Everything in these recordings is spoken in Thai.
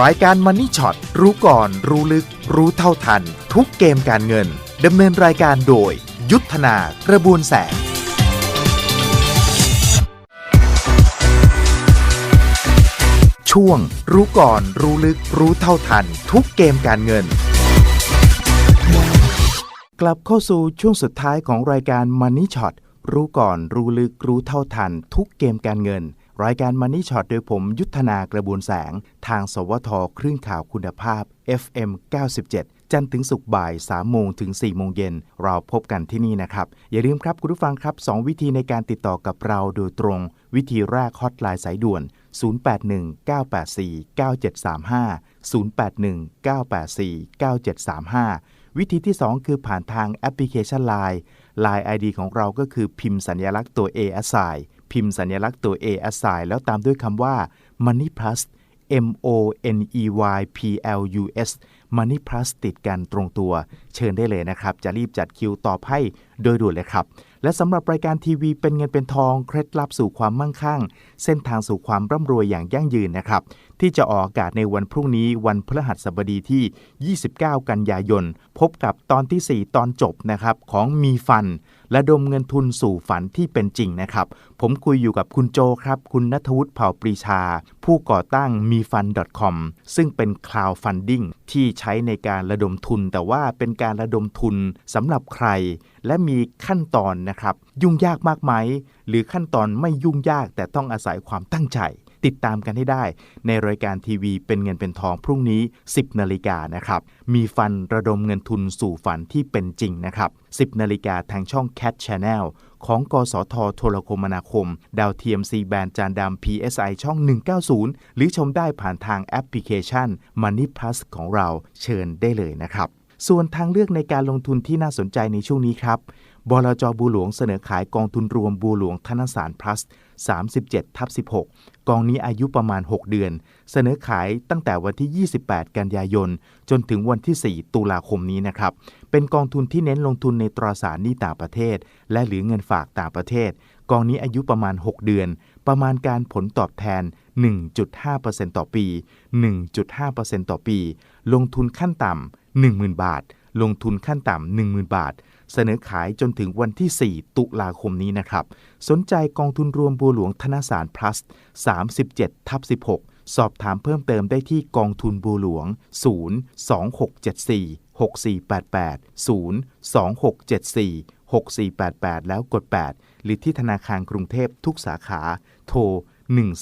รายการมันนี่ช็อตรู้ก่อนรู้ลึก รู้เท่าทัน ทุกเกมการเงินดำเนินรายการโดย ยุทธนากระบวนแสงช่วง รู้ก่อนรู้ลึก รู้เท่าทัน ทุกเกมการเงิน กลับเข้าสู่ช่วงสุดท้ายของรายการ Money Shot รู้ก่อนรู้ลึกรู้เท่าทัน ทุกเกมการเงิน รายการ Money Shot โดยผมยุทธนากระบวนแสง ทาง สวทคลื่นข่าวคุณภาพ FM 97 จันทร์ถึงศุกร์บ่าย 3 โมงถึง 4 โมงเย็น เราพบกันที่นี่นะครับ อย่าลืมครับคุณผู้ฟังครับ 2 วิธีในการติดต่อกับเราโดยตรง วิธีแรกฮอตไลน์สายด่วน 081 984 9735 081 984 9735 วิธีที่ 2 คือผ่านทางแอปพลิเคชัน Line Line ID ของเราก็คือพิมพ์สัญลักษณ์ตัว A a s i พิมพ์สัญลักษณ์ตัว A a s i แล้วตามด้วยคำว่า Money Plus M O N E Y P L U S Money Plus ติดกันตรงตัว เชิญได้เลยนะครับ จะรีบจัดคิวตอบให้โดยด่วนเลยครับ และสำหรับรายการทีวีเป็นเงินเป็นทอง เคล็ดลับสู่ความมั่งคั่ง เส้นทางสู่ความร่ำรวยอย่างยั่งยืนนะครับ ที่จะออกอากาศในวันพรุ่งนี้วันพฤหัสบดีที่ 29 กันยายน พบกับตอนที่ 4 ตอนจบนะครับของมีฟัน และดมเงินทุนสู่ฝันที่เป็นจริงนะครับ ผมคุยอยู่กับคุณโจครับ คุณนัทวุฒิเผ่าปรีชา ผู้ก่อตั้งมีฟัน .com ซึ่งเป็น cloud funding ที่ใช้ในการระดมทุน แต่ว่าเป็นการระดมทุนสำหรับใคร และมีขั้นตอนนะครับ ยุ่งยากมากไหม หรือขั้นตอนไม่ยุ่งยากแต่ต้องอาศัยความตั้งใจ ติดตามกันให้ได้ ในรายการทีวีเป็นเงินเป็นทองพรุ่งนี้ 10นาฬิกานะครับ มีฟันระดมเงินทุนสู่ฝันที่เป็นจริงนะครับ 10นาฬิกาทางช่อง Cat Channel ของ กสทโทรคมนาคม ดาวเทียม C แบนจานดำ PSI ช่อง 190 หรือชมได้ผ่านทางแอปพลิเคชัน Money Plus ของเราเชิญได้เลยนะครับ ส่วนทางเลือกในการลงทุนที่น่าสนใจในช่วงนี้ครับบลจบูหลวงเสนอขายกองทุนรวมบูหลวงธนสาร plus 37ทับ16 กองนี้อายุประมาณ 6 เดือน เสนอขายตั้งแต่วันที่ 28 กันยายน จนถึงวันที่ 4 ตุลาคมนี้นะครับ เป็นกองทุนที่เน้นลงทุนในตราสารหนี้ต่างประเทศ และหรือเงินฝากต่างประเทศ กองนี้อายุประมาณ 6 เดือน ประมาณการผลตอบแทน 1.5%ต่อปี 1.5%ต่อปี ลงทุนขั้นต่ำ10,000 บาท ลงทุนขั้นต่ำ10,000 บาท เสนอขายจนถึงวันที่ 4 ตุลาคมนี้นะครับ สนใจกองทุนรวมบัวหลวงธนสาร plus 37ทับ16 สอบถามเพิ่มเติมได้ที่กองทุนบัวหลวง 02674 6488 02674 6488 แล้วกด 8 หรือที่ธนาคารกรุงเทพทุกสาขาโทร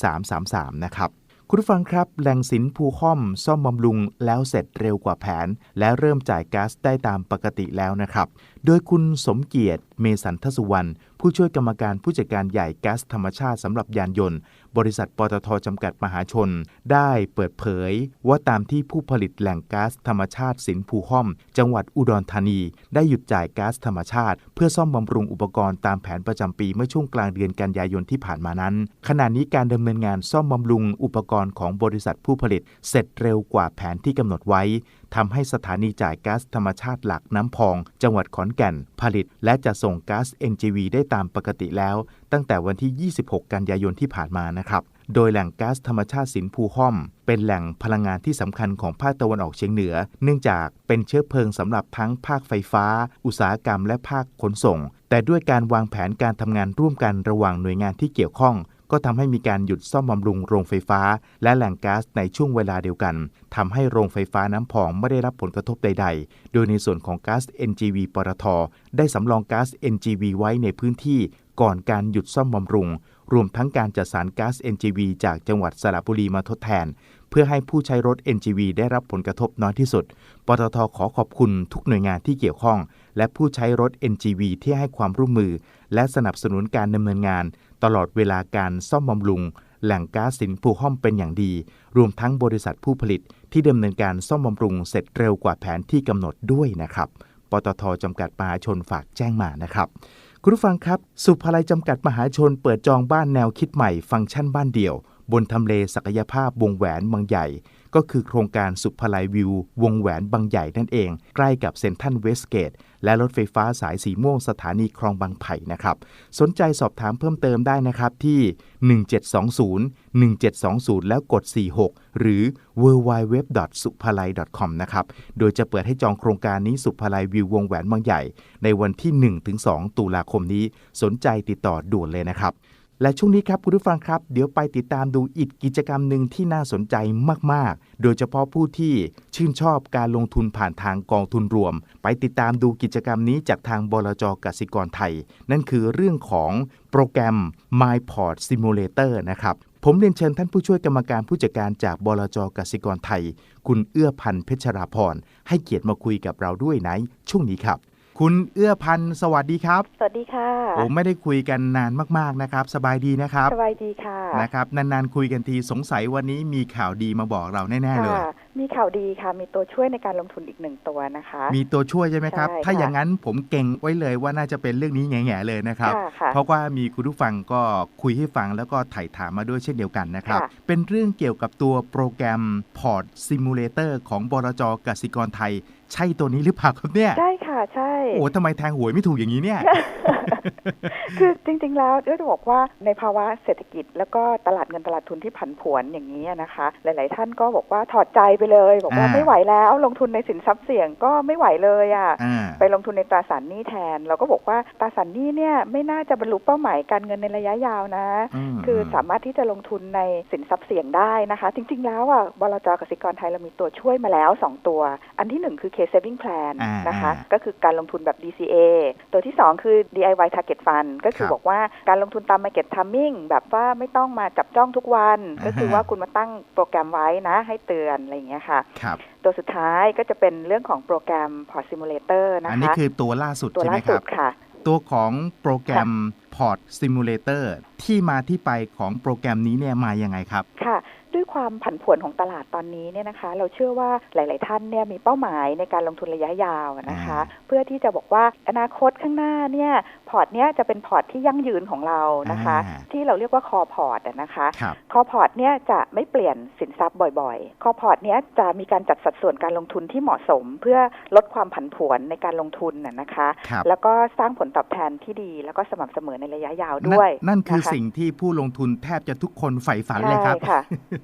1333 นะครับคุณผู้ฟังครับ แหล่งสินภูค่อมซ่อมบำรุงแล้วเสร็จเร็วกว่าแผน และเริ่มจ่ายก๊าซได้ตามปกติแล้วนะครับโดยคุณสมเกียรติ เมสันทสุวรรณ ผู้ช่วยกรรมการผู้จัดการใหญ่ก๊าซธรรมชาติสำหรับยานยนต์ บริษัทปตทจำกัดมหาชน ได้เปิดเผย ว่าตามที่ผู้ผลิตแหล่งก๊าซธรรมชาติสินภูค่อม จังหวัดอุดรธานี ได้หยุดจ่ายก๊าซธรรมชาติ เพื่อซ่อมบำรุงอุปกรณ์ตามแผนประจำปีเมื่อช่วงกลางเดือนกันยายนที่ผ่านมานั้น ขณะนี้การดำเนินงานซ่อมบำรุงอุปกรณ์ของบริษัทผู้ผลิต เสร็จเร็วกว่าแผนที่กำหนดไว้ ทำให้สถานีจ่ายก๊าซธรรมชาติหลักน้ำพอง จังหวัดขอนแก่น ผลิต และจะส่งก๊าซ NGV ได้ตามปกติแล้ว ตั้งแต่วันที่ 26 กันยายนที่ผ่านมานะครับโดยแหล่งก๊าซธรรมชาติสินภูห้อม เป็นแหล่งพลังงานที่สำคัญของภาคตะวันออกเฉียงเหนือ เนื่องจากเป็นเชื้อเพลิงสำหรับทั้งภาคไฟฟ้า อุตสาหกรรมและภาคขนส่ง แต่ด้วยการวางแผนการทำงานร่วมกันระหว่างหน่วยงานที่เกี่ยวข้อง ก็ทำให้มีการหยุดซ่อมบำรุงโรงไฟฟ้า และแหล่งก๊าซในช่วงเวลาเดียวกันทำให้โรงไฟฟ้าน้ำพองไม่ได้รับผลกระทบใด ๆ โดยในส่วนของก๊าซ NGV ปตทได้สำรองก๊าซ NGV ไว้ในพื้นที่ก่อนการหยุดซ่อมบำรุง รวมทั้งการจัดสรรก๊าซ NGV จากจังหวัดสระบุรีมาทดแทน เพื่อให้ผู้ใช้รถ NGV ได้รับผลกระทบน้อยที่สุด ปตทขอขอบคุณทุกหน่วยงานที่เกี่ยวข้อง และผู้ใช้รถ NGV ที่ให้ความร่วมมือ และสนับสนุนการดำเนินงาน ตลอดเวลาการซ่อมบำรุง แหล่งก๊าซสินภูห้อมเป็นอย่างดี รวมทั้งบริษัทผู้ผลิตที่ดำเนินการซ่อมบำรุงเสร็จเร็วกว่าแผนที่กำหนดด้วยนะครับ ปตทจำกัดมหาชนฝากแจ้งมานะครับ คุณผู้ฟังครับ สุภาลัยจำกัดมหาชนเปิดจองบ้านแนวคิดใหม่ ฟังก์ชันบ้านเดี่ยว บนทำเลศักยภาพวงแหวนเมืองใหญ่ ก็คือโครงการสุภลัยวิว วงแหวนบางใหญ่นั่นเอง ใกล้กับเซนทัลเวสเกต และรถไฟฟ้าสายสีม่วงสถานีคลองบางไผ่นะครับ สนใจสอบถามเพิ่มเติมได้นะครับที่ 1720 1720 แล้วกด 46 หรือ w w w s u p a l a i c o m นะครับ โดยจะเปิดให้จองโครงการนี้สุภลัยวิววงแหวนบางใหญ่ ในวันที่ 1-2 ตุลาคมนี้ สนใจติดต่อด่วนเลยนะครับ และช่วงนี้ครับคุณผู้ฟังครับ เดี๋ยวไปติดตามดูอีกกิจกรรมหนึ่งที่น่าสนใจมาก ๆ โดยเฉพาะผู้ที่ชื่นชอบการลงทุนผ่านทางกองทุนรวม ไปติดตามดูกิจกรรมนี้จากทางบลจกสิกรไทย นั่นคือเรื่องของโปรแกรม MyPort Simulator นะครับผมเรียนเชิญท่านผู้ช่วยกรรมการผู้จัดการจากบลจกสิกรไทย คุณเอื้อพันธ์เพชรราพรให้เกียรติมาคุยกับเราด้วยในช่วงนี้ครับ คุณเอื้อพันธ์สวัสดีครับสวัสดีค่ะผมไม่ได้คุยกันนานมากๆนะครับ สบายดีนะครับ สบายดีค่ะนะครับนานๆคุยกันทีสงสัยวันนี้มีข่าวดีมาบอกเราแน่ๆเลยค่ะมีข่าวดีค่ะมีตัวช่วยในการลงทุนอีกหนึ่งตัวนะคะ มีตัวช่วยใช่ไหมครับใช่ค่ะถ้าอย่างนั้นผมเก่งไว้เลยว่าน่าจะเป็นเรื่องนี้แง่ๆเลยนะครับค่ะค่ะเพราะว่ามีคุณผู้ฟังก็คุยให้ฟังแล้วก็ถ่ายถามมาด้วยเช่นเดียวกันนะครับค่ะเป็นเรื่องเกี่ยวกับตัวโปรแกรม Port Simulator ของบลจกสิกรไทย ใช่ตัวนี้หรือเปล่าครับเนี่ย ใช่ค่ะใช่ โอ้ทำไมแทงหวยไม่ถูกอย่างนี้เนี่ย คือจริงๆแล้วเอื้อจะบอกว่าในภาวะเศรษฐกิจ แล้วก็ตลาดเงินตลาดทุนที่ผันผวนอย่างนี้นะคะ หลาย ๆ ท่านก็บอกว่าถอดใจไปเลยบอกว่าอ่า ไม่ไหวแล้วลงทุนในสินทรัพย์เสี่ยงก็ไม่ไหวเลยอะ อ่า ไปลงทุนในตราสารหนี้แทน เราก็บอกว่าตราสารหนี้เนี่ยไม่น่าจะบรรลุเป้าหมายการเงินในระยะยาวนะ มคือสามารถที่จะลงทุนในสินทรัพย์เสี่ยงได้นะคะ จริง ๆ แล้วอะบลจกสิกรไทยเรามีตัวช่วยมาแล้ว 2 ตัว อันที่ 1 คือ K saving plan อ่านนะคะอ่าก็คือการลงทุนแบบ DCA ตัวที่ 2 คือ DIY target fund ก็คือครับบอกว่าการลงทุนตาม market timing แบบว่าไม่ต้องมาจับจ้องทุกวันอ่าฮะก็คือว่าคุณมาตั้งโปรแกรมไว้นะให้เตือนอะไรอย่างเงี้ยค่ะครับตัวสุดท้ายก็จะเป็นเรื่องของโปรแกรม Port Simulator นะคะ อันนี้คือตัวล่าสุดตัวใช่ไหล่ามคสุรัดบค่ะ ตัวของโปรแกรม Port Simulator ที่มาที่ไปของโปรแกรมนี้เนี่ยมายังไงครับ ค่ะด้วยความผันผวนของตลาดตอนนี้เนี่ยนะคะ เราเชื่อว่าหลาย ๆ ท่านเนี่ยมีเป้าหมายในการลงทุนระยะยาวนะคะอ่าเพื่อที่จะบอกว่าอนาคตข้างหน้าเนี่ยพอร์ตเนี้ยจะเป็นพอร์ตที่ยั่งยืนของเรานะคะอ่าที่เราเรียกว่าคอพอร์ตนะคะครับคอพอร์ตเนี่ยจะไม่เปลี่ยนสินทรัพย์บ่อย ๆ คอพอร์ตเนี้ยจะมีการจัดสัดส่วนการลงทุนที่เหมาะสม เพื่อลดความผันผวนในการลงทุนน่ะนะคะครับแล้วก็สร้างผลตอบแทนที่ดีแล้วก็สม่ำเสมอในระยะยาวนั่นด้วย นั่นคือนะคะสิ่งที่ผู้ลงทุนแทบจะทุกคนใฝ่ฝันเลยครับใช่ค่ะ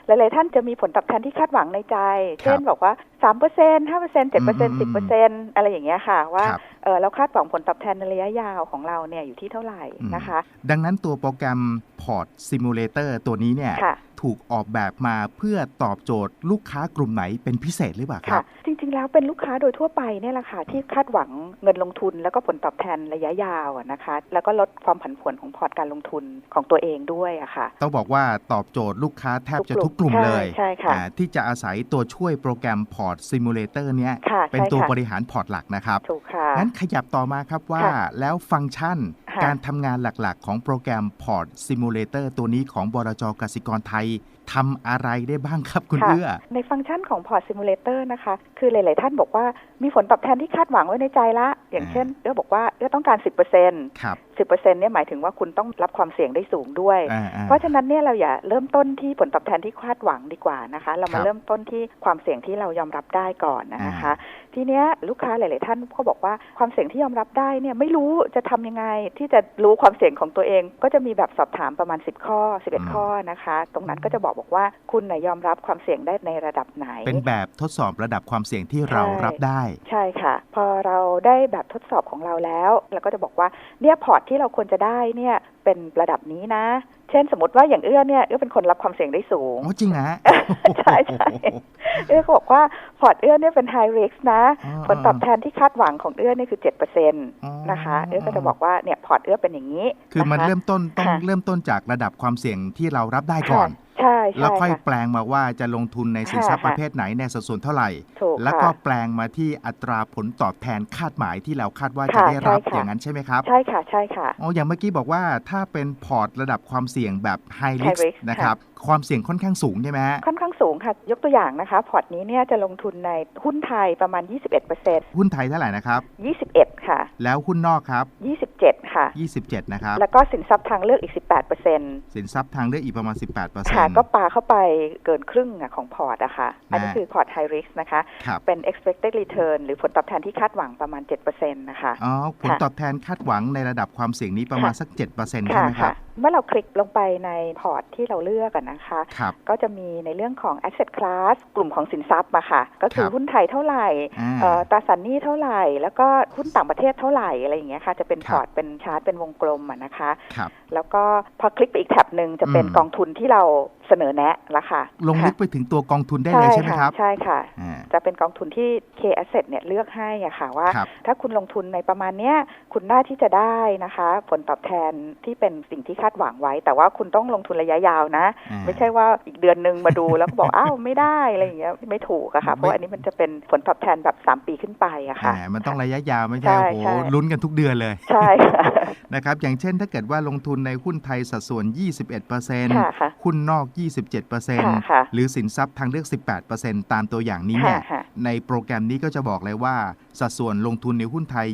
หลาย ๆ ท่านจะมีผลตอบแทนที่คาดหวังในใจครับเช่นบอกว่าสามเปอร์เซ็นห้าเปอร์เซ็นเจ็ดเปอร์เซ็นอืมสิบเปอร์เซ็นอะไรอย่างเงี้ยค่ะว่าครับ เออเราคาดหวังผลตอบแทนในระยะยาวของเราเนี่ยอยู่ที่เท่าไหร่อืมนะคะ ดังนั้นตัวโปรแกรม Port Simulator ตัวนี้เนี่ยค่ะถูกออกแบบมาเพื่อตอบโจทย์ลูกค้ากลุ่มไหนเป็นพิเศษหรือเปล่าคค่ะรับ จริง ๆ แล้วเป็นลูกค้าโดยทั่วไปเนี่ยแหละค่ะที่คาดหวังเงินลงทุนแล้วก็ผลตอบแทนระยะยาวอะนะคะ แล้วก็ลดความผันผวนของพอร์ตการลงทุนของตัวเองด้วยอะค่ะ ต้องบอกว่าตอบโจทย์ลูกค้าแทบจะทุทุกกกกลุ่ลุ่มมเลยใช่ใช่ค่ะอ่าที่จะอาศัยตัวช่วยโปรแกรม Port Simulator เนี้ยค่ะเป็นใช่ตัวค่ะบริหารพอร์ตหลักนะครับถูกค่ะงั้นขยับต่อมาครับว่าค่ะแล้วฟังก์ชันค่ะการทำงานหลักๆ ของโปรแกรม Port Simulator ตัวนี้ของบรจกสิกรไทยทำอะไรได้บ้างครับคุณค่ะเอื้อ ในฟังก์ชันของ Port Simulator นะคะคือหลาย ๆ ท่านบอกว่ามีผลตอบแทนที่คาดหวังไว้ในใจละ อย่างอ่าเช่นเอื้อบอกว่าเอื้อต้องการ10%ครับ10%เนี่ยหมายถึงว่าคุณต้องรับความเสี่ยงได้สูงด้วยอ่าๆเพราะฉะนั้นเนี่ยเราอย่าเริ่มต้นที่ผลตอบแทนที่คาดหวังดีกว่านะคะ เราครัมาบเริ่มต้นที่ความเสี่ยงที่เรายอมรับได้ก่อนนะคะ ทีเนี้ยลูกค้าหลาย ๆ ท่านก็บอกว่าความเสี่ยงที่ยอมรับได้เนี่ยไม่รู้จะทำยังไงที่จะรู้ความเสี่ยงของตัวเอง ก็จะมีแบบสอบถามประมาณ 10 ข้ออืม11 ข้อนะคะ ตรงนั้นก็จะบอกบอกว่าคุณน่ะยอมรับความเสี่ยงได้ในระดับไหน เป็นแบบทดสอบระดับความเสี่ยงที่เราใช่รับได้ ใช่ค่ะ พอเราได้แบบทดสอบของเราแล้วเราก็จะบอกว่าเนี่ยพอร์ตที่เราควรจะได้เนี่ยเป็นระดับนี้นะ เช่นสมมติว่าอย่างเอื้อเนี่ยเอื้อเป็นคนรับความเสี่ยงได้สูงโอ้จริงนะใช่ใช่เอื้อก็บอกว่าพอร์ตเอื้อเนี่ยเป็น high risk นะอ๋อผลตอบแทนที่คาดหวังของเอื้อเนี่ยคือ7%นอ๋อนะคะ เอื้อก็จะบอกว่าเนี่ยพอร์ตเอื้อเป็นอย่างนี้ คือมันนะคะเริ่มต้นต้องค่ะเริ่มต้นจากระดับความเสี่ยงที่เรารับได้ก่อนค่ะใช่แล้วใช่ค่อยค่ะแปลงมาว่าจะลงทุนในสินทรัพย์ค่ะประเภทไหนในสัดส่วนเท่าไหร่ถูกแล้วก็ค่ะแปลงมาที่อัตราผลตอบแทนคาดหมายที่เราคาดว่าจะค่ะได้รับใช่ค่ะอย่างนั้นใช่ไหมครับ ใช่ค่ะ ใช่ค่ะอ๋ออย่างเมื่อกี้บอกว่าถ้าเป็นพอร์ตระดับความเสี่ยงแบบ high High risk risk นะครับความเสี่ยงค่อนข้างสูงใช่ไหมฮะค่อนข้างสูงค่ะ ยกตัวอย่างนะคะ พอร์ตนี้เนี่ยจะลงทุนในหุ้นไทยประมาณ 21%หุ้นไทยเท่าไหร่นะครับ 21 ค่ะ แล้วหุ้นนอกครับ 27 ค่ะ 27 นะครับ แล้วก็สินทรัพย์ทางเลือกอีก 18%สินทรัพย์ทางเลือกอีกประมาณ 18%ค่ะก็ปาเข้าไปเกินครึ่งอะของพอร์ตอะค่ะอันนี้นะคือพอร์ต high risk นะคะครับเป็น expected return หรือผลตอบแทนที่คาดหวังประมาณ7%นะคะ อ๋อ ผลค่ะตอบแทนคาดหวังในระดับความเสี่ยงนี้ประมาณค่ะสัก7%ใช่ค่ะไหมครัค่ะบ เมื่อเราคลิกลงไปในพอร์ตที่เราเลือกกันนะคะครับก็จะมีในเรื่องของ asset class กลุ่มของสินทรัพย์มาค่ะ ก็คือครับหุ้นไทยเท่าไหร่อ่าเอ่อตราสารหนี้เท่าไหร่ แล้วก็หุ้นต่างประเทศเท่าไหร่อะไรอย่างเงี้ยค่ะ จะเป็นครัพบอร์ตเป็นชาร์ตเป็นวงกลมอะนะคะครับแล้วก็พอคลิกไปอีกแท็บหนึ่งจะเป็นอืมกองทุนที่เราเสนอแนะละค่ะ ลงลึกค่ะไปถึงตัวกองทุนได้เลยใช่ไหมครับ ใช่ค่ะอ่าจะเป็นกองทุนที่ K Asset เนี่ยเลือกให้อะค่ะว่าครับถ้าคุณลงทุนในประมาณเนี้ยคุณน่าที่จะได้นะคะ ผลตอบแทนที่เป็นสิ่งที่คาดหวังไว้ แต่ว่าคุณต้องลงทุนระยะยาวนะอ่าไม่ใช่ว่าอีกเดือนหนึ่งมาดูแล้วก็บอกอ้าวไม่ได้อะไรอย่างเงี้ยไม่ถูกอะค่ะไม่เพราะอันนี้มันจะเป็นผลตอบแทนแบบ 3 ปีขึ้นไปอะค่ะอ่ามันต้องระยะยาวไม่ใช่ใช่โอ้โหใช่ลุ้นกันทุกเดือนเลยใช่ค่ะนะครับอย่างเช่นถ้าเกิดว่าลงทุนในหุ้นไทยสัดส่วน 21%ค่ะค่ะหุ้นนอกค่ะ27%ค่ะหรือสินทรัพย์ทางเลือก 18%ตามตัวอย่างนี้เนี่ยค่ะค่ะในโปรแกรมนี้ก็จะบอกเลยว่าสัดส่วนลงทุนในหุ้นไทย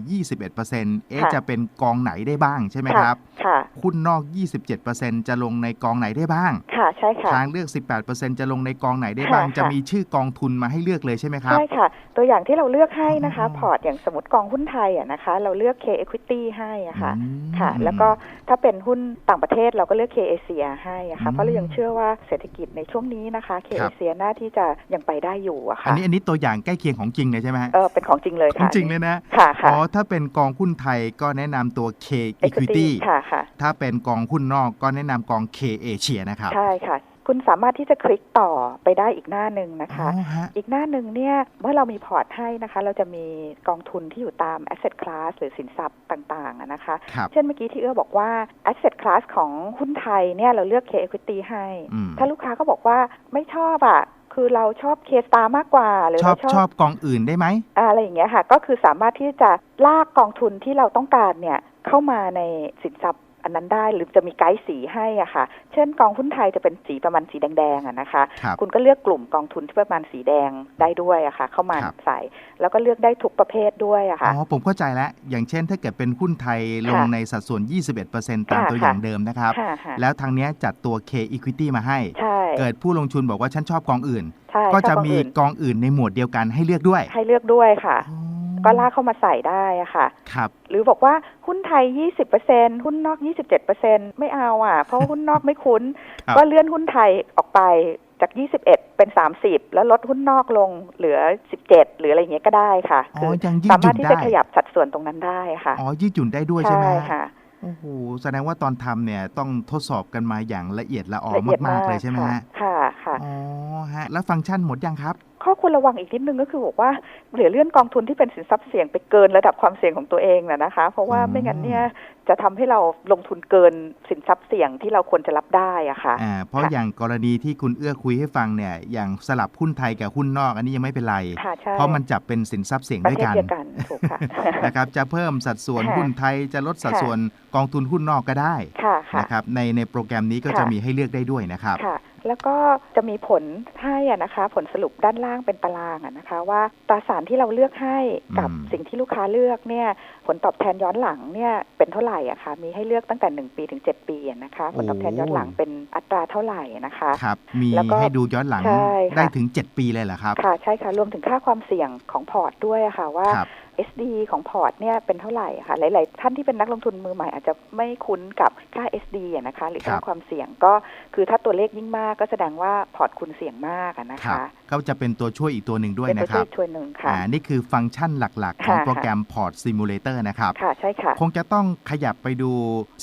21%เอ๊ะค่ะจะเป็นกองไหนได้บ้างใช่ไหมครับค่ะหุ้นนอก27%จะลงในกองไหนได้บ้าง ค่ะใช่ค่ะ ทางเลือก 18%จะลงในกองไหนได้บ้าง ค่ะ จะมีชื่อกองทุนมาให้เลือกเลยใช่ไหมครับ ใช่ค่ะ ตัวอย่างที่เราเลือกให้นะคะ อ๋อ พอร์ตอย่างสมมติกองหุ้นไทยอะนะคะ เราเลือก K Equity ให้อะค่ะ อืม ค่ะ แล้วก็ถ้าเป็นหุ้นต่างประเทศเราก็เลือก K Asia ให้อะอืค่ะมเพราะเรายังเชื่อว่าเศรษฐกิจในช่วงนี้นะคะ K ครับ Asia น่าที่จะยังไปได้อยู่อะอัค่ะนนี้อันนี้ตัวอย่างใกล้เคียงของจริงเลยใช่ไหมฮะเออเป็นของจริงเลยของค่ะจริงเลยนะ ค่ะค่ะอ๋อถ้าเป็นกองหุ้นไทยก็แนะนำตัว K Equity ค่ะค่ะ ถ้าเป็นกองหุ้นนอกก็แนะนำกอง K Asia นะครับ ใช่ค่ะ คุณสามารถที่จะคลิกต่อไปได้อีกหน้าหนึ่งนะคะ อ๋อฮะ อีกหน้าหนึ่งเนี่ยเมื่อเรามีพอร์ตให้นะคะ เราจะมีกองทุนที่อยู่ตาม asset class หรือสินทรัพย์ต่างๆอะนะคะ ครับ เช่นเมื่อกี้ที่เอื้อบอกว่า asset class ของหุ้นไทยเนี่ยเราเลือก K equity ให้ อืม ถ้าลูกค้าก็บอกว่าไม่ชอบอะ คือเราชอบ K star มากกว่า หรือชอบเราชอบกองอื่นได้ไหมอะอะไรอย่างเงี้ยค่ะ ก็คือสามารถที่จะลากกองทุนที่เราต้องการเนี่ยเข้ามาในสินทรัพย์ อันนั้นได้หรือจะมีไกด์สีให้อะค่ะ เช่นกองหุ้นไทยจะเป็นสีประมาณสีแดงๆอะนะคะครับคุณก็เลือกกลุ่มกองทุนที่ประมาณสีแดงได้ด้วยอะค่ะ เข้ามาครับใส่ แล้วก็เลือกได้ทุกประเภทด้วยอะอ๋ค่ะอผมเข้าใจแล้ว อย่างเช่นถ้าเกิดเป็นหุ้นไทยลงค่ะในสัดส่วน 21%ตามค่ะตัวอย่างค่ะเดิมนะครับค่ะค่ะแล้วทางเนี้ยจัดตัว K Equity มาให้ใช่เกิดผู้ลงทุนบอกว่าฉันชอบกองอื่นใช่ก็ชจะอบกองมีอื่นกองอื่นในหมวดเดียวกันให้เลือกด้วย ให้เลือกด้วยค่ะอ๋อ ก็ลากเข้ามาใส่ได้อะค่ะ ครับ หรือบอกว่าหุ้นไทย 20%หุ้นนอก 27%ไม่เอาอะ เพราะว่าหุ้นนอกไม่คุ้นครับก็เลื่อนหุ้นไทยออกไปจาก 21 เป็น 30 แล้วลดหุ้นนอกลงเหลือ 17 หรืออะไรอย่างเงี้ยก็ได้ค่ะอ๋คืออยังยืดสาหมายุ่รถนที่ได้จะขยับสัดส่วนตรงนั้นได้ค่ะ อ๋อยืดหยุ่นได้ด้วยใช่ไหมฮะค่ะโอ้โห แสดงว่าตอนทำเนี่ยต้องทดสอบกันมาอย่างละเอียดละออละเอียดมากๆเลยใช่ไหมค่ะฮะ ค่ะ ค่ะ อ๋อฮะ แล้วฟังก์ชันหมดยังครับ ข้อควรระวังอีกนิดนึงก็คือบอกว่าเหลือเลื่อนกองทุนที่เป็นสินทรัพย์เสี่ยงไปเกินระดับความเสี่ยงของตัวเองนะนะคะ เพราะว่าไม่งั้นเนี่ยจะทำให้เราลงทุนเกินสินทรัพย์เสี่ยงที่เราควรจะรับได้อะค่ะอ่าเพราะค่ะอย่างกรณีที่คุณเอื้อคุยให้ฟังเนี่ย อย่างสลับหุ้นไทยกับหุ้นนอกอันนี้ยังไม่เป็นไรค่ะใช่เพราะมันจับเป็นสินทรัพย์เสี่ยงประด้วยเทศกันเดียวกันถูกค่ะนะครับจะเพิ่มสัดส่วนค่ะหุ้นไทยจะลดสัดค่ะส่วนกองทุนหุ้นนอกก็ได้ค่ะค่ะนะครับในในโปรแกรมนี้ก็ค่ะจะมีให้เลือกได้ด้วยนะครับค่ะแล้วก็จะมีผลให้อะนะคะ ผลสรุปด้านล่างเป็นตารางอะนะคะ ว่าตราสารที่เราเลือกให้กับอืมสิ่งที่ลูกค้าเลือกเนี่ยผลตอบแทนย้อนหลังเนี่ยเป็นเท่าไหร่อะคะมีให้เลือกตั้งแต่1ปีถึง7ปีอะนะคะผลตอบแทนย้อนหลังเป็นอัตราเท่าไหร่นะคะครับมีแล้วก็ให้ดูย้อนหลังใช่ค่ะได้ถึง7ปีเลยเหรอครับค่ะใช่ค่ะรวมถึงค่าความเสี่ยงของพอร์ตด้วยอะค่ะว่าครับ SD ของพอร์ตเนี่ยเป็นเท่าไหร่อะค่ะ หลาย ๆ ท่านที่เป็นนักลงทุนมือใหม่อาจจะไม่คุ้นกับค่า SD อะนะคะ หรือค่าครับความเสี่ยงก็คือถ้าตัวเลขยิ่งมากก็แสดงว่าพอร์ตคุณเสี่ยงมากอะนะครัคะบก็จะเป็นตัวช่วยอีกตัวหนึ่งด้วยเป็นนะตัวคช่รัวบยช่วยหนึ่งค่ะอ่านี่คือฟังก์ชันหลัก ๆ ของค่ะโปรแกรม Port Simulator นะครับค่ะใช่ค่ะ คงจะต้องขยับไปดู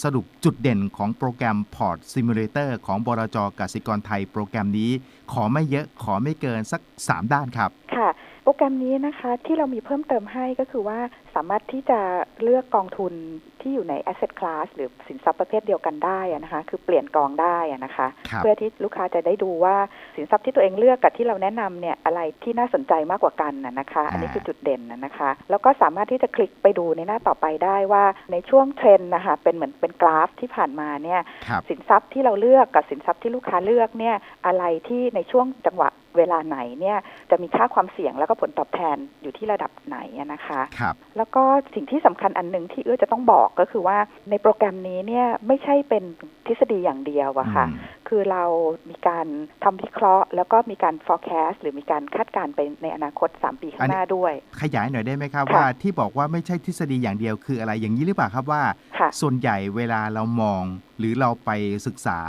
สรุปจุดเด่นของโปรแกรม Port Simulator ของบรจกสิกรไทยโปรแกรมนี้ ขอไม่เยอะขอไม่เกินสัก 3 ด้านครับค่ะโป รแกรมนี้นะคะที่เรามีเพิ่มเติมให้ก็คือว่าสามารถที่จะเลือกกองทุนที่อยู่ใน asset class หรือสินทรัพย์ประเภทเดียวกันได้อะนะคะ คือเปลี่ยนกองได้อะนะคะครับเพื่อที่ลูกค้าจะได้ดูว่าสินทรัพย์ที่ตัวเองเลือกกับที่เราแนะนำเนี่ยอะไรที่น่าสนใจมากกว่ากันนะนะคะ อันนี้คือจุดเด่นนะนะคะ แล้วก็สามารถที่จะคลิกไปดูในหน้าต่อไปได้ว่าในช่วงเทรนด์นะคะ เป็นเหมือนเป็นกราฟที่ผ่านมาเนี่ยครับสินทรัพย์ที่เราเลือกกับสินทรัพย์ที่ลูกค้าเลือกเนี่ยอะไรที่ในช่วงจังหวะเวลาไหนเนี่ยจะมีค่าความเสี่ยงแล้วก็ผลตอบแทนอยู่ที่ระดับไหนอะนะคะครับแล้วก็สิ่งที่สำคัญอันหนึ่งที่เอื้อจะต้องบอกก็คือว่าในโปรแกรมนี้เนี่ยไม่ใช่เป็นทฤษฎีอย่างเดียวอะค่ะอืมคือเรามีการทำวิเคราะห์ แล้วก็มีการ forecast หรือมีการคาดการณ์ไปในอนาคต 3 ปีข้างหน้าด้วย ขยายหน่อยได้ไหมครับค่ะว่าที่บอกว่าไม่ใช่ทฤษฎีอย่างเดียวคืออะไรอย่างนี้หรือเปล่าครับว่าค่ะส่วนใหญ่เวลาเรามอง หรือเราไปศึกษา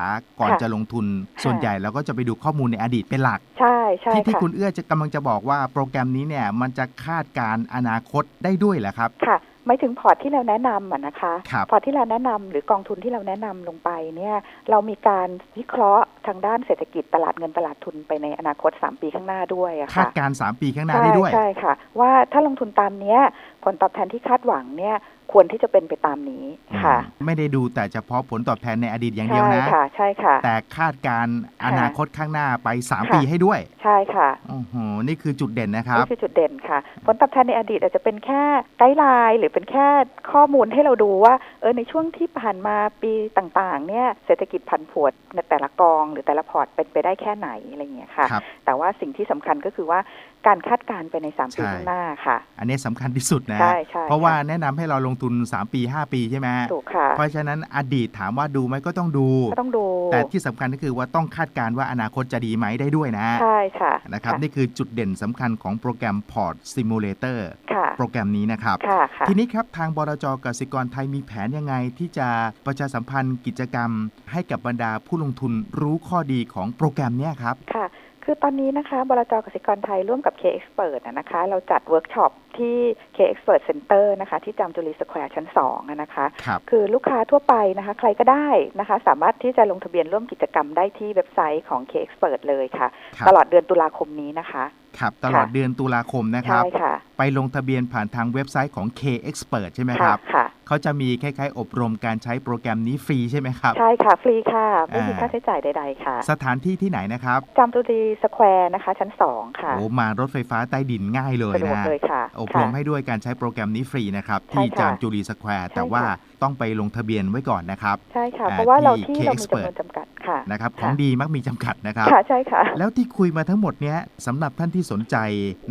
ก่อนค่ะจะลงทุนค่ะส่วนใหญ่เราก็จะไปดูข้อมูลในอดีตเป็นหลักใช่ใช่ที่ที่ค่ะคุณเอื้อจะกำลังจะบอกว่าโปรแกรมนี้เนี่ยมันจะคาดการณ์อนาคตได้ด้วยเหรอครับค่ะ หมายถึงพอร์ตที่เราแนะนำอะนะคะครับพอร์ตที่เราแนะนำหรือกองทุนที่เราแนะนำลงไปเนี่ยเรามีการวิเคราะห์ทางด้านเศรษฐกิจตลาดเงินตลาดทุนไปในอนาคต 3 ปีข้างหน้าด้วยอะคาค่ะดการณ์3ปีข้างหน้าใช่ได้ด้วยใช่ค่ะ ว่าถ้าลงทุนตามเนี้ยผลตอบแทนที่คาดหวังเนี่ย ควรที่จะเป็นไปตามนี้ค่ะอืมไม่ได้ดูแต่เฉพาะผลตอบแทนในอดีตอย่างเดียวใช่นะค่ะ ใช่ค่ะ แต่คาดการณ์อนาคตข้างหน้าไป3ค่ะปีให้ด้วย ใช่ค่ะโอ้โหนี่คือจุดเด่นนะครับนี่คือจุดเด่นค่ะ ผลตอบแทนในอดีตอาจจะเป็นแค่ไกด์ไลน์หรือเป็นแค่ข้อมูลให้เราดูว่าเออในช่วงที่ผ่านมาปีต่างๆ เนี่ยเศรษฐกิจผันผวนในแต่ละกอง หรือแต่ละพอร์ตเป็นไปได้แค่ไหนอะไรอย่างเงี้ยค่ะครับแต่ว่าสิ่งที่สำคัญก็คือว่า การคาดการณ์ไปใน 3 ปีใช่ ข้างหน้าค่ะ อันนี้สำคัญที่สุดนะ ใช่ใช่เพราะว่าค่แนะนำให้เราลงทุน 3 ปี 5 ปีใช่ไหมถูกค่ะ เพราะฉะนั้นอดีตถามว่าดูไหมก็ต้องดู ก็ต้องดูแต่ที่สำคัญก็คือว่าต้องคาดการณ์ว่าอนาคตจะดีไหมได้ด้วยนะใช่ค่ะนะครับนี่คือจุดเด่นสำคัญของโปรแกรม Port Simulator ค่ะโปรแกรมนี้นะครับ ค่ะค่ะ ทีนี้ครับ ทางบรจกสิกรไทยมีแผนยังไง ที่จะประชาสัมพันธ์กิจกรรม ให้กับบรรดาผู้ลงทุนรู้ข้อดีของโปรแกรมเนี้ยครับ ค่ะ คือตอนนี้นะคะบลจกสิกรไทยร่วมกับ K Expert นะคะ เราจัดเวิร์กช็อปที่ K Expert Center นะคะ ที่จามจุรีสแควร์ชั้น2อะนะคะ ครับคือลูกค้าทั่วไปนะคะ ใครก็ได้นะคะ สามารถที่จะลงทะเบียนร่วมกิจกรรมได้ที่เว็บไซต์ของ K Expert เลยค่ะ ครับตลอดเดือนตุลาคมนี้นะคะ ครับตลอดเดือนตุลาคมนะคใช่รับค่ะไปลงทะเบียนผ่านทางเว็บไซต์ของ K Expert ใช่ไหมคค่ะรับ ค่ะ เขาจะมีคล้ายๆ อบรมการใช้โปรแกรมนี้ฟรีใช่ไหมครับ ใช่ค่ะ ฟรีค่ะ ไม่มีอ่า ค่าใช้จ่ายใด ๆ ค่ะสถานที่ที่ไหนนะครับจามจุรีสแควร์นะคะ ชั้น2ค่ะโอ้มารถไฟฟ้าใต้ดินง่ายเลยสะดวกนะเลยค่ะอบรค่ะมให้ด้วยการใช้โปรแกรมนี้ฟรีนะครับใช่ที่ค่ะจามจุรีสแควร์ใช่แต่ว่าค่ะต้องไปลงทะเบียนไว้ก่อนนะครับ ใช่ค่ะอ่าเพราะว่าเราที่ที่ K เรามีจำน Expert วนจำกัดค่ะนะครับขค่ะองดีมักมีจำกัดนะครับค่ะใช่ค่ะ แล้วที่คุยมาทั้งหมดเนี้ยสำหรับท่านที่สนใจ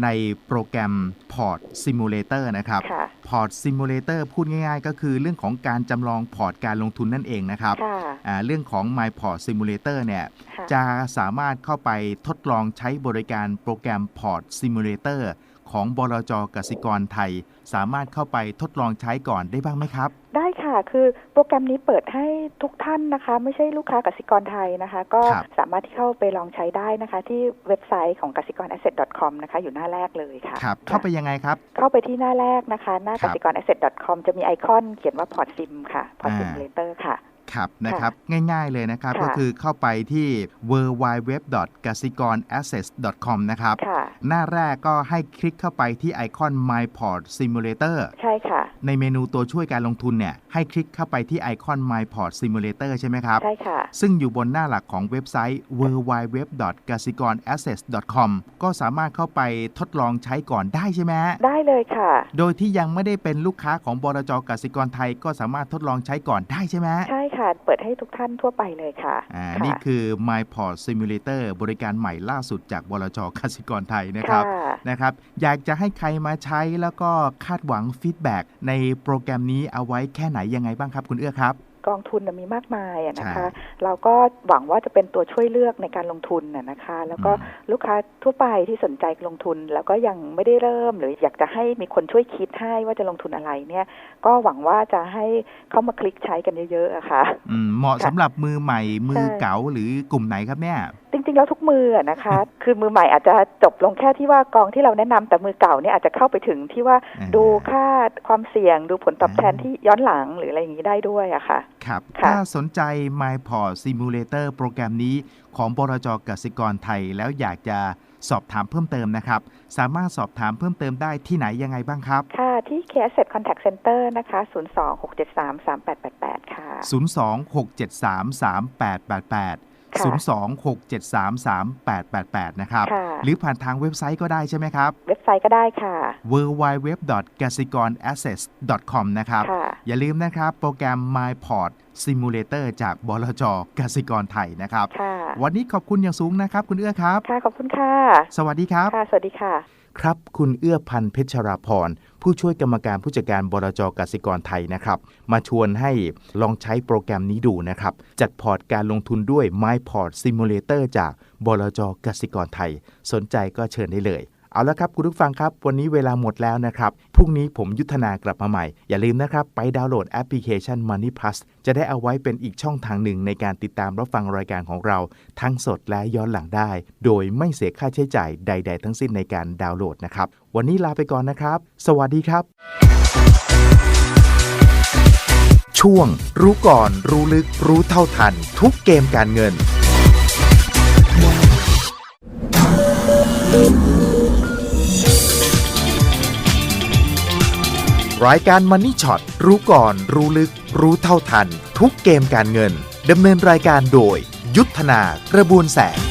ในโปรแกรม Port Simulator นะครับค่ะ Port Simulator พูดง่ายๆ ก็คือเรื่องของการจำลองพอร์ตการลงทุนนั่นเองนะครับค่ะอ่าเรื่องของ My Port Simulator เนี่ยค่ะจะสามารถเข้าไปทดลองใช้บริการโปรแกรม Port Simulator ของบลจกสิกรไทย สามารถเข้าไปทดลองใช้ก่อนได้บ้างไหมครับ ได้ค่ะ คือโปรแกรมนี้เปิดให้ทุกท่านนะคะ ไม่ใช่ลูกค้ากสิกรไทยนะคะ ก็ครับสามารถที่เข้าไปลองใช้ได้นะคะ ที่เว็บไซต์ของกสิกร asset com นะคะอยู่หน้าแรกเลยค่ะครับเข้าไปยังไงครับ เข้าไปที่หน้าแรกนะคะ หน้าครักบสิกร asset com จะมีไอคอนเขียนว่า port sim ค่ะ port อ่า simulator ค่ะ ครับนะครับง่ายๆเลยนะครับค่ะก็คือเข้าไปที่ w w w g a s i k o r a s s e t c o m นะครับค่ะหน้าแรกก็ให้คลิกเข้าไปที่ไอคอน My Port Simulator ใช่ค่ะ ในเมนูตัวช่วยการลงทุนเนี่ย ให้คลิกเข้าไปที่ไอคอน My Port Simulator ใช่ไหมครับ ใช่ค่ะ ซึ่งอยู่บนหน้าหลักของเว็บไซต์ w w w g a s i k o r a s s e t c o m ก็สามารถเข้าไปทดลองใช้ก่อนได้ใช่ไหมฮะได้เลยค่ะ โดยที่ยังไม่ได้เป็นลูกค้าของบรจกสิกรไทยก็สามารถทดลองใช้ก่อนได้ใช่ไหมฮะใช่ค่ะเปิดให้ทุกท่านทั่วไปเลยค่ะอ่าค่ะ นี่คือ My Port Simulator บริการใหม่ล่าสุดจากบลจกสิกรไทยนะครับค่ะนะครับ อยากจะให้ใครมาใช้แล้วก็คาดหวังฟีดแบ็กในโปรแกรมนี้เอาไว้แค่ไหนยังไงบ้างครับ คุณเอื้อครับ กองทุนน่ะมีมากมายอะนะคะใช่เราก็หวังว่าจะเป็นตัวช่วยเลือกในการลงทุนน่ะนะคะ แล้วก็อืมลูกค้าทั่วไปที่สนใจลงทุน แล้วก็ยังไม่ได้เริ่ม หรืออยากจะให้มีคนช่วยคิดให้ว่าจะลงทุนอะไรเนี่ย ก็หวังว่าจะให้เข้ามาคลิกใช้กันเยอะๆอะค่ะอืมเหมาะค่ะสำหรับมือใหม่มือใช่เก๋าหรือกลุ่มไหนครับเนี่ยจริงๆแล้วทุกมืออะนะคะ คือมือใหม่อาจจะจบลงแค่ที่ว่ากองที่เราแนะนำแต่มือเก่าเนี่ยอาจจะเข้าไปถึงที่ว่าอ่าดูค่าความเสี่ยงดูผลตอบแทนอ่าที่ย้อนหลังหรืออะไรอย่างนี้ได้ด้วยอะค่ะ ครับค่ะถ้าสนใจ MyPort Simulator โปรแกรมนี้ของบรจกสิกรไทยแล้วอยากจะสอบถามเพิ่มเติมนะครับ สามารถสอบถามเพิ่มเติมได้ที่ไหนยังไงบ้างครับ ค่ะ ที่ K Asset Contact Center นะคะ 026733888 ค่ะ 026733888ค่ะ 026733888 นะครับค่ะหรือผ่านทางเว็บไซต์ก็ได้ใช่ไหมครับ เว็บไซต์ก็ได้ค่ะ w w w g a s i k o r a s s e t c o m นะครับค่ะอย่าลืมนะครับ โปรแกรม MyPort Simulator จากบลจกสิกรไทยนะครับค่ะวันนี้ขอบคุณอย่างสูงนะครับ คุณเอื้อครับ ค่ะ ขอบคุณค่ะ สวัสดีครับ ค่ะ สวัสดีค่ะ ครับ คุณเอื้อพันธ์เพชรราพร ผู้ช่วยกรรมการผู้จัดการบรจกสิกรไทยนะครับ มาชวนให้ลองใช้โปรแกรมนี้ดูนะครับ จัดพอร์ตการลงทุนด้วย MyPort Simulator จากบรจกสิกรไทย สนใจก็เชิญได้เลย เอาละครับคุณผู้ฟังครับ วันนี้เวลาหมดแล้วนะครับพรุ่งนี้ผมยุทธนากลับมาใหม่ อย่าลืมนะครับ ไปดาวน์โหลดแอปพลิเคชัน Money Plus จะได้เอาไว้เป็นอีกช่องทางหนึ่งในการติดตามรับฟังรายการของเรา ทั้งสดและย้อนหลังได้ โดยไม่เสียค่าใช้จ่ายใด ๆ ทั้งสิ้นในการดาวน์โหลดนะครับ วันนี้ลาไปก่อนนะครับ สวัสดีครับ ช่วง รู้ก่อน รู้ลึก รู้เท่าทัน ทุกเกมการเงิน รายการ Money Shot รู้ก่อนรู้ลึก รู้เท่าทัน ทุกเกมการเงินดำเนินรายการโดย ยุทธนากระบวนแสง